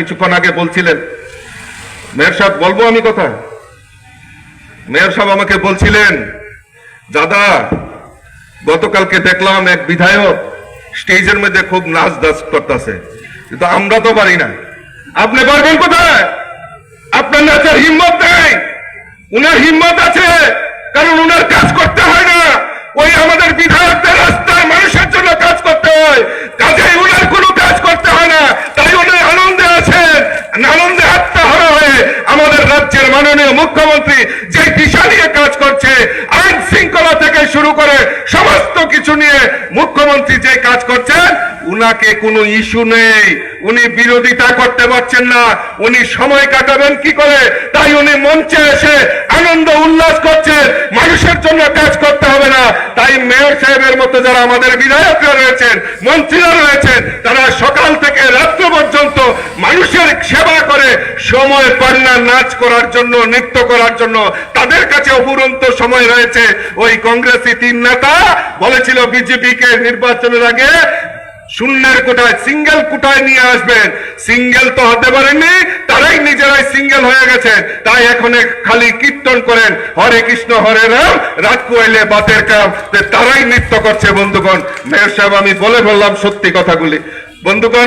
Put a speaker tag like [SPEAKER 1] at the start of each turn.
[SPEAKER 1] কিছুক্ষণ আগে বলছিলেন, মেয়র সাহেব, বলব আমি কথা মেয়র সাহেব আমাকে বলছিলেন, দাদা, গতকালকে দেখলাম এক বিধায়ক স্টেজের মধ্যে খুব নাচ দাস করতেছে, কিন্তু আমরা তো পারি না। আপনি পারবেন কোথায়? আপনার নাচের হিম্মত নেই। উনার হিম্মত আছে, কারণ উনার কাজ করতে হয় না। মুখ্যমন্ত্রী যে দিশা নিয়ে কাজ করছে, আইন শৃঙ্খলা থেকে শুরু করে সমস্ত কিছু নিয়ে মুখ্যমন্ত্রী যে কাজ করছেন, উনাকে কোনো ইস্যু নেই। উনি বিরোধিতা করতে পারছেন না। উনি সময় কাটাবেন কি করে? তাই উনি মঞ্চে এসে আনন্দ উল্লাস করছেন। মানুষের জন্য কাজ করতে হবে না। তাই মেয়র সাহেবের মতো যারা আমাদের বিধায়করা রয়েছেন, মন্ত্রীরা রয়েছেন, তারা সকাল থেকে রাত্র পর্যন্ত মানুষের সেবা করে সময় পান না নাচ করার জন্য, নৃত্য করার জন্য তাদের কাছে অফুরন্ত সময় রয়েছে। ওই কংগ্রেসি তিন নেতা বলেছিল বিজেপি কে নির্বাচনের আগে শূন্যের কোটায় সিঙ্গেল কোটায় নিয়ে আসবেন। সিঙ্গেল তো হতে পারেননি, তারাই নিজেরাই সিঙ্গেল হয়ে গেছে তাই এখন খালি কীর্তন করেন, হরে কৃষ্ণ, হরে রাম, রাত কোয়েলে বাতের কাম তারাই নৃত্য করছে, বন্ধুগণ। মেয়র সাহেব, আমি বলে বললাম সত্যি কথাগুলি। বন্ধুগণ